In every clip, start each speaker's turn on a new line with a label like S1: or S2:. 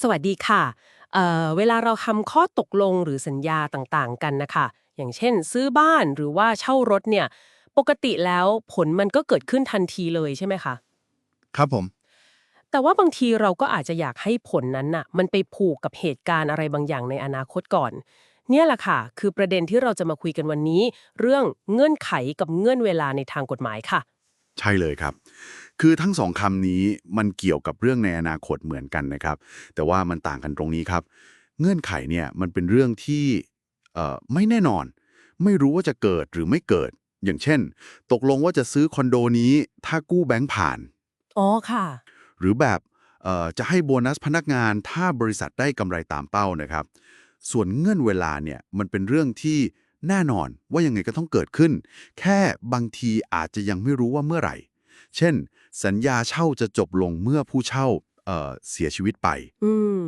S1: สวัสดีค่ะเอ่อเวลาเราทำข้อตกลงหรือสัญญาต่างๆ กันนะคะ อย่างเช่น ซื้อบ้านหรือว่าเช่ารถเนี่ย ปกติแล้วผลมันก็เกิดขึ้นทันทีเลยใช่ไหมคะ
S2: ครับผม
S1: แต่ว่าบางทีเราก็อาจจะอยากให้ผลนั้นน่ะ มันไปผูกกับเหตุการณ์อะไรบางอย่างในอนาคตก่อน เนี่ยแหละค่ะ คือประเด็นที่เราจะมาคุยกันวันนี้ เรื่องเงื่อนไขกับเงื่อนเวลาในทางกฎหมายค่ะ
S2: ใช่เลยครับ คือทั้งสองคำนี้มันเกี่ยวกับเรื่องในอนาคตเหมือนกันนะครับ แต่ว่ามันต่างกันตรงนี้ครับ เงื่อนไขเนี่ยมันเป็นเรื่องที่เอ่อไม่แน่นอน ไม่รู้ว่าจะเกิดหรือไม่เกิด อย่างเช่น ตกลงว่าจะซื้อคอนโดนี้ถ้ากู้แบงก์ผ่าน
S1: อ๋อค่ะ
S2: หรือแบบเอ่อจะให้โบนัสพนักงานถ้าบริษัทได้กำไรตามเป้านะครับ ส่วนเงื่อนเวลาเนี่ยมันเป็นเรื่องที่แน่นอนว่ายังไงก็ต้องเกิดขึ้น แค่บางทีอาจจะยังไม่รู้ว่าเมื่อไหร่ เช่น สัญญาเช่าจะจบลงเมื่อผู้เช่าเอ่อเสียชีวิตไป
S1: อืม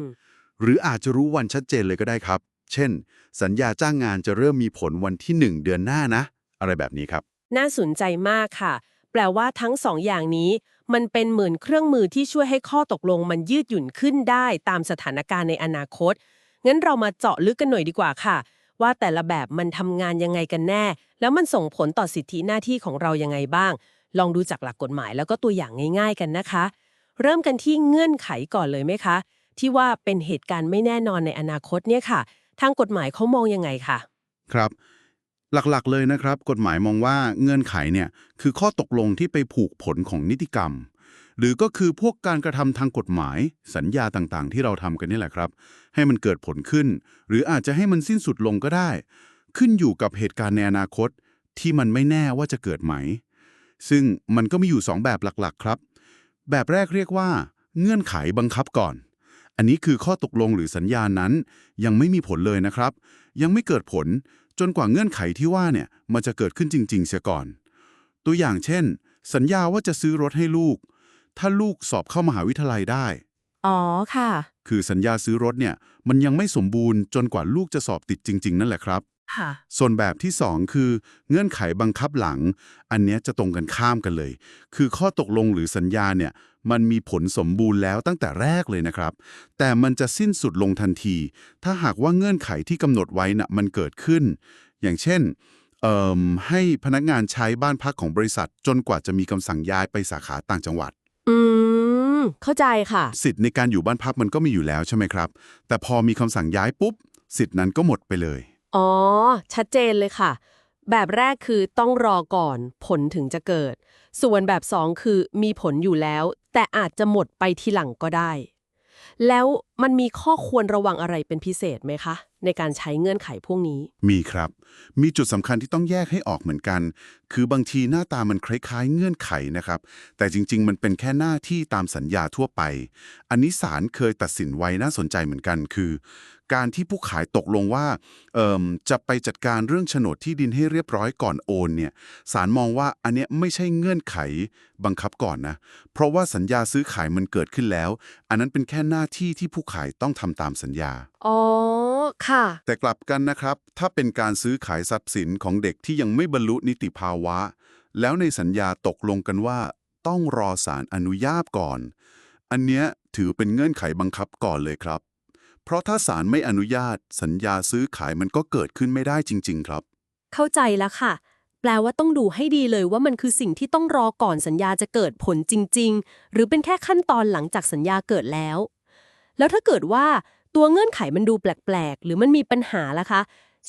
S2: หรืออาจจะรู้วันชัดเจนเลยก็ได้ครับ เช่น สัญญาจ้างงานจะเริ่มมีผลวันที่ 1 เดือนหน้านะ อะไรแบบนี้ครับ
S1: น่าสนใจมากค่ะ แปลว่าทั้งสองอย่างนี้ มันเป็นเหมือนเครื่องมือที่ช่วยให้ข้อตกลงมันยืดหยุ่นขึ้นได้ตามสถานการณ์ในอนาคต งั้นเรามาเจาะลึกกันหน่อยดีกว่าค่ะ ว่าแต่ละแบบมันทำงานยังไงกันแน่ แล้วมันส่งผลต่อสิทธิหน้าที่ของเรายังไงบ้าง ลองดูจากหลักกฎหมายแล้วก็ตัวอย่างง่าย ๆ กันนะคะ เริ่มกันที่เงื่อนไขก่อนเลยไหมคะ ที่ว่าเป็นเหตุการณ์ไม่แน่นอนในอนาคตเนี่ยค่ะ ทางกฎหมายเขามองยังไงคะ
S2: ครับ หลักๆเลยนะครับ กฎหมายมองว่าเงื่อนไขเนี่ยคือข้อตกลงที่ไปผูกผลของนิติกรรม หรือก็คือพวกการกระทำทางกฎหมาย สัญญาต่างๆ ที่เราทำกันนี่แหละครับ ให้มันเกิดผลขึ้น หรืออาจจะให้มันสิ้นสุดลงก็ได้ ขึ้นอยู่กับเหตุการณ์ในอนาคต ที่มันไม่แน่ว่าจะเกิดไหม ซึ่งมันก็มีอยู่สองแบบหลักๆ ครับ แบบแรกเรียกว่า เงื่อนไขบังคับก่อน อันนี้คือข้อตกลงหรือสัญญานั้น ยังไม่มีผลเลยนะครับ ยังไม่เกิดผลจนกว่าเงื่อนไขที่ว่าเนี่ยมันจะเกิดขึ้นจริง ๆ เสียก่อน ตัวอย่างเช่น สัญญาว่าจะซื้อรถให้ลูก ถ้าลูกสอบเข้ามหาวิทยาลัยได้
S1: อ๋อค่ะ
S2: คือสัญญาซื้อรถเนี่ยมันยังไม่สมบูรณ์จนกว่าลูกจะสอบติดจริง ๆ นั่นแหละครับ
S1: ค่ะ
S2: ส่วนแบบที่ 2 คือเงื่อนไขบังคับหลัง อันเนี้ยจะตรงกันข้ามกันเลย คือข้อตกลงหรือสัญญาเนี่ยมันมีผลสมบูรณ์แล้วตั้งแต่แรกเลยนะครับ แต่มันจะสิ้นสุดลงทันที ถ้าหากว่าเงื่อนไขที่กำหนดไว้น่ะมันเกิดขึ้น อย่างเช่นเอ่มให้พนักงานใช้บ้านพักของบริษัท จนกว่าจะมีคำสั่งย้ายไปสาขาต่างจังหวัด
S1: อืม เข้าใจค่ะ
S2: สิทธิ์ในการอยู่บ้านพักมันก็มีอยู่แล้วใช่ไหมครับ แต่พอมีคำสั่งย้ายปุ๊บ สิทธิ์นั้นก็หมดไปเลย
S1: อ๋อ ชัดเจนเลยค่ะ แบบแรกคือต้องรอก่อนผลถึงจะเกิด ส่วนแบบสองคือมีผลอยู่แล้ว แต่อาจจะหมดไปทีหลังก็ได้ แล้วมันมีข้อควรระวังอะไรเป็นพิเศษไหมคะ ในการใช้เงื่อนไขพวกนี้
S2: มีครับ มีจุดสำคัญที่ต้องแยกให้ออกเหมือนกัน คือบางทีหน้าตามันคล้ายๆเงื่อนไขนะครับ แต่จริงๆ มันเป็นแค่หน้าที่ตามสัญญาทั่วไป อันนี้ศาลเคยตัดสินไว้น่าสนใจเหมือนกันคือ การที่ผู้ขายตกลงว่าเอ่มจะไปจัดการเรื่องโฉนดที่ดินให้เรียบร้อยก่อนโอนเนี่ยศาลมองว่าอันเนี้ยไม่ใช่เงื่อนไขบังคับก่อนนะ เพราะว่าสัญญาซื้อขายมันเกิดขึ้นแล้ว อันนั้นเป็นแค่หน้าที่ที่ผู้ขายต้องทำตามสัญญา
S1: อ๋อ ค่ะ
S2: แต่กลับกันนะครับ ถ้าเป็นการซื้อขายทรัพย์สินของเด็กที่ยังไม่บรรลุนิติภาวะ แล้วในสัญญาตกลงกันว่า ต้องรอศาลอนุญาตก่อน อันเนี้ยถือเป็นเงื่อนไขบังคับก่อนเลยครับ เพราะถ้าศาลไม่อนุญาต สัญญาซื้อขายมันก็เกิดขึ้นไม่ได้จริง ๆ ครับ
S1: เข้าใจแล้วค่ะ แปลว่าต้องดูให้ดีเลยว่ามันคือสิ่งที่ต้องรอก่อนสัญญาจะเกิดผลจริง ๆ หรือเป็นแค่ขั้นตอนหลังจากสัญญาเกิดแล้ว แล้วถ้าเกิดว่า ตัวเงื่อนไขมันดูแปลกๆ หรือมันมีปัญหาล่ะคะ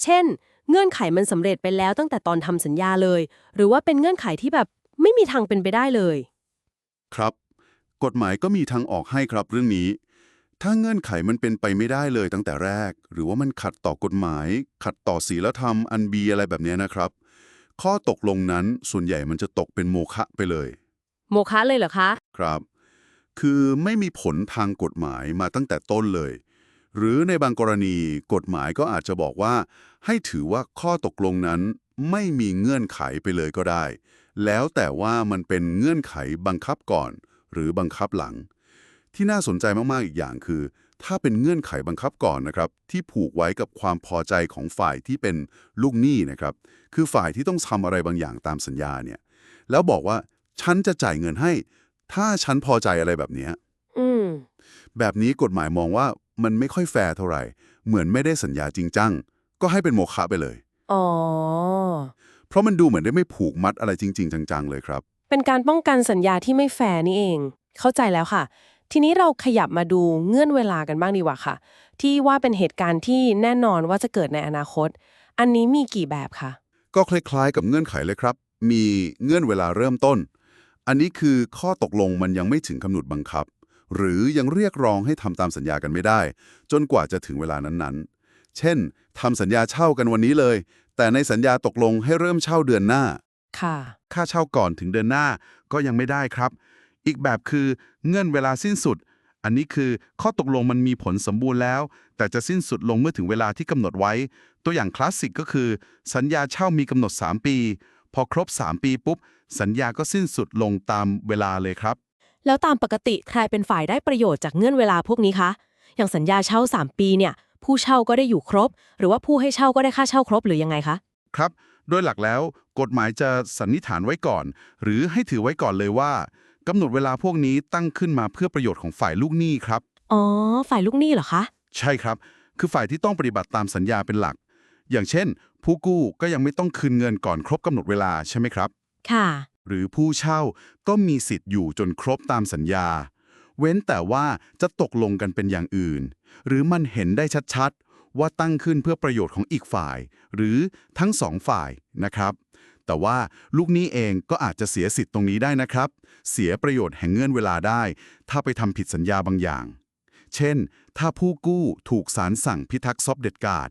S1: เช่น เงื่อนไขมันสำเร็จไปแล้วตั้งแต่ตอนทำสัญญาเลย หรือว่าเป็นเงื่อนไขที่แบบไม่มีทางเป็นไปได้เลย
S2: ครับ กฎหมายก็มีทางออกให้ครับเรื่องนี้ ถ้าเงื่อนไขมันเป็นไปไม่ได้เลยตั้งแต่แรก หรือว่ามันขัดต่อกฎหมาย ขัดต่อศีลธรรมอันบีอะไรแบบเนี้ยนะครับ ข้อตกลงนั้นส่วนใหญ่มันจะตกเป็นโมฆะไปเลย
S1: โมฆะเลยเหรอคะ
S2: ครับ คือไม่มีผลทางกฎหมายมาตั้งแต่ต้นเลย หรือในบางกรณีกฎหมายก็อาจจะบอกว่า ให้ถือว่าข้อตกลงนั้นไม่มีเงื่อนไขไปเลยก็ได้ แล้วแต่ว่ามันเป็นเงื่อนไขบังคับก่อน หรือบังคับหลัง ที่น่าสนใจมาก ๆ อีกอย่างคือ ถ้าเป็นเงื่อนไขบังคับก่อนนะครับ ที่ผูกไว้กับความพอใจของฝ่ายที่เป็นลูกหนี้นะครับ คือฝ่ายที่ต้องทำอะไรบางอย่างตามสัญญาเนี่ย แล้วบอกว่าฉันจะจ่ายเงินให้ ถ้าฉันพอใจอะไรแบบนี้ แบบนี้กฎหมายมองว่ามันไม่ค่อยแฟร์เท่าไหร่ เหมือนไม่ได้สัญญาจริงจัง ก็ให้เป็นโมฆะไปเลย
S1: อ๋อ
S2: เพราะมันดูเหมือนได้ไม่ผูกมัดอะไรจริง ๆ จังๆเลยครับ
S1: เป็นการป้องกันสัญญาที่ไม่แฟร์นี่เอง เข้าใจแล้วค่ะ ทีนี้เราขยับมาดูเงื่อนเวลากันบ้างดีกว่าค่ะ ที่ว่าเป็นเหตุการณ์ที่แน่นอนว่าจะเกิดในอนาคต อันนี้มีกี่แบบคะ
S2: ก็คล้ายๆ กับเงื่อนไขเลยครับ มีเงื่อนเวลาเริ่มต้น อันนี้คือข้อตกลงมันยังไม่ถึงกำหนดบังคับ หรือยังเรียกร้องให้ทำตามสัญญากันไม่ได้ จนกว่าจะถึงเวลานั้นๆ เช่นทำสัญญาเช่ากันวันนี้เลย แต่ในสัญญาตกลงให้เริ่มเช่าเดือนหน้า
S1: ค่ะ
S2: ค่าเช่าก่อนถึงเดือนหน้าก็ยังไม่ได้ครับ อีกแบบคือเงื่อนเวลาสิ้นสุด อันนี้คือข้อตกลงมันมีผลสมบูรณ์แล้ว แต่จะสิ้นสุดลงเมื่อถึงเวลาที่กำหนดไว้ ตัวอย่างคลาสสิกก็คือ สัญญาเช่ามีกำหนด 3 ปี พอครบ 3 ปีปุ๊บ สัญญาก็สิ้นสุดลงตามเวลาเลยครับ
S3: แล้วตามปกติใครเป็นฝ่ายได้ประโยชน์จากเงื่อนเวลาพวกนี้คะ อย่างสัญญาเช่า 3 ปีเนี่ย ผู้เช่าก็ได้อยู่ครบ หรือว่าผู้ให้เช่าก็ได้ค่าเช่าครบหรือยังไงคะ
S2: ครับ โดยหลักแล้วกฎหมายจะสันนิษฐานไว้ก่อน หรือให้ถือไว้ก่อนเลยว่ากำหนดเวลาพวกนี้ตั้งขึ้นมาเพื่อประโยชน์ของฝ่ายลูกหนี้ครับ
S3: อ๋อ ฝ่ายลูกหนี้เหรอคะ
S2: ใช่ครับ คือฝ่ายที่ต้องปฏิบัติตามสัญญาเป็นหลัก อย่างเช่น ผู้กู้ก็ยังไม่ต้องคืนเงินก่อนครบกำหนดเวลาใช่ไหมครับ
S3: ค่ะ
S2: หรือผู้เช่าก็มีสิทธิ์อยู่จนครบตามสัญญา เว้นแต่ว่าจะตกลงกันเป็นอย่างอื่น หรือมันเห็นได้ชัดๆ ว่าตั้งขึ้นเพื่อประโยชน์ของอีกฝ่าย หรือทั้งสองฝ่ายนะครับ แต่ว่าลูกนี้เองก็อาจจะเสียสิทธิ์ตรงนี้ได้นะครับ เสียประโยชน์แห่งเงื่อนเวลาได้ ถ้าไปทำผิดสัญญาบางอย่าง เช่น ถ้าผู้กู้ถูกศาลสั่งพิทักษ์ทรัพย์เด็ดขาด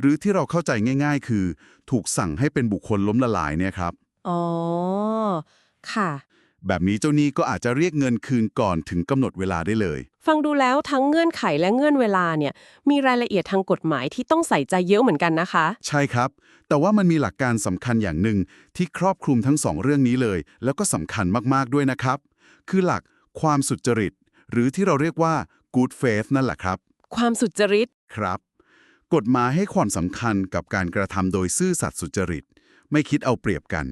S2: หรือที่เราเข้าใจง่าย ๆ คือ ถูกสั่งให้เป็นบุคคลล้มละลายเนี่ยครับ
S1: อ๋อ ค่ะ
S2: แบบนี้เจ้าหนี้ก็อาจจะเรียกเงินคืนก่อนถึงกำหนดเวลาได้เลย
S1: ฟังดูแล้วทั้งเงื่อนไขและเงื่อนเวลาเนี่ย มีรายละเอียดทางกฎหมายที่ต้องใส่ใจเยอะเหมือนกันนะคะ
S2: ใช่ครับ แต่ว่ามันมีหลักการสำคัญอย่างหนึ่งที่ครอบคลุมทั้งสองเรื่องนี้เลย แล้วก็สำคัญมากๆด้วยนะครับ คือหลักความสุจริต หรือที่เราเรียกว่า good faith นั่นแหละครับ
S1: ความสุจริต
S2: ครับ กฎหมายให้ความสำคัญกับการกระทำโดยซื่อสัตย์สุจริต ไม่คิดเอาเปรียบกัน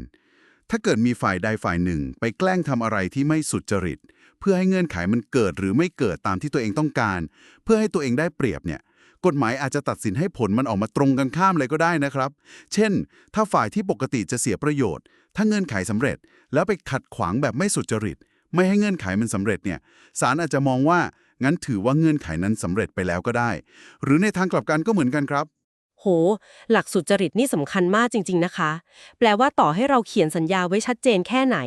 S2: ถ้าเกิดมีฝ่ายใดฝ่ายหนึ่ง ไปแกล้งทำอะไรที่ไม่สุจริต เพื่อให้เงื่อนไขมันเกิดหรือไม่เกิดตามที่ตัวเองต้องการ เพื่อให้ตัวเองได้เปรียบเนี่ยกฎหมายอาจจะตัดสินให้ผลมันออกมาตรงกันข้ามเลยก็ได้นะครับ เช่น ถ้าฝ่ายที่ปกติจะเสียประโยชน์ ถ้าเงื่อนไขสำเร็จ แล้วไปขัดขวางแบบไม่สุจริต ไม่ให้เงื่อนไขมันสำเร็จเนี่ย ศาลอาจจะมองว่า งั้นถือว่าเงื่อนไขนั้นสำเร็จไปแล้วก็ได้ หรือในทางกลับกันก็เหมือนกันครับ
S1: โห หลักสุจริตนี่สำคัญมากจริง ๆนะคะ แปลว่าต่อให้เราเขียนสัญญาไว้ชัดเจนแค่ไหน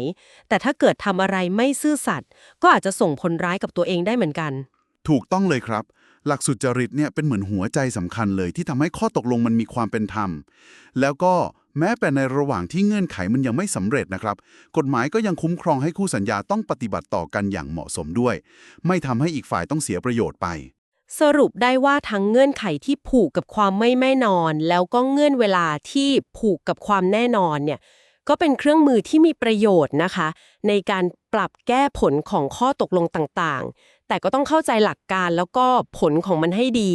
S1: แต่ถ้าเกิดทำอะไรไม่ซื่อสัตย์ก็อาจจะส่งผลร้ายกับตัวเองได้เหมือนกัน
S2: ถูกต้องเลยครับ หลักสุจริตเนี่ยเป็นเหมือนหัวใจสำคัญเลย ที่ทำให้ข้อตกลงมันมีความเป็นธรรม แล้วก็แม้แต่ในระหว่างที่เงื่อนไขมันยังไม่สำเร็จนะครับ กฎหมายก็ยังคุ้มครองให้คู่สัญญาต้องปฏิบัติต่อกันอย่างเหมาะสมด้วย ไม่ทำให้อีกฝ่ายต้องเสียประโยชน์ไป
S1: สรุปได้ว่าทั้งเงื่อนไขที่ผูกกับความไม่แน่นอน แล้วก็เงื่อนเวลาที่ผูกกับความแน่นอนเนี่ยก็เป็นเครื่องมือที่มีประโยชน์นะคะ ในการปรับแก้ผลของข้อตกลงต่างๆ แต่ก็ต้องเข้าใจหลักการแล้วก็ผลของมันให้ดี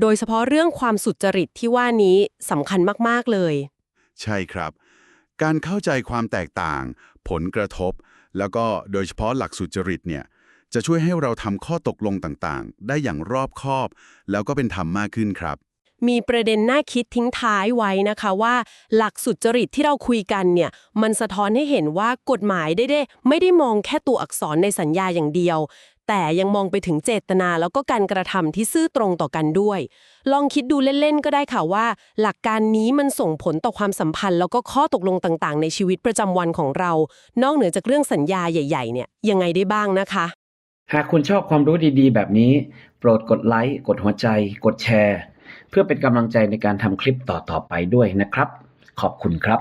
S1: โดยเฉพาะเรื่องความสุจริตที่ว่านี้สำคัญมากๆเลย
S2: ใช่ครับ การเข้าใจความแตกต่าง ผลกระทบ แล้วก็โดยเฉพาะหลักสุจริตเนี่ย จะช่วยให้เราทำข้อตกลงต่างๆ ได้อย่างรอบคอบ แล้วก็เป็นธรรมมากขึ้นครับ
S1: มีประเด็นน่าคิดทิ้งท้ายไว้นะคะว่า หลักสุจริตที่เราคุยกันเนี่ยมันสะท้อนให้เห็นว่ากฎหมายได้ได้ไม่ได้มองแค่ตัวอักษรในสัญญาอย่างเดียว แต่ยังมองไปถึงเจตนาแล้วก็การกระทำที่ซื่อตรงต่อกันด้วย ลองคิดดูเล่นๆก็ได้ค่ะว่า หลักการนี้มันส่งผลต่อความสัมพันธ์ แล้วก็ข้อตกลงต่างๆ ในชีวิตประจำวันของเรา นอกเหนือจากเรื่องสัญญาใหญ่ ๆเนี่ยยังไงได้บ้างนะคะ
S4: หากคุณชอบความรู้ดีๆ แบบนี้ โปรดกดไลค์ กดหัวใจ กดแชร์ เพื่อเป็นกำลังใจในการทำคลิปต่อๆไปด้วยนะครับ ขอบคุณครับ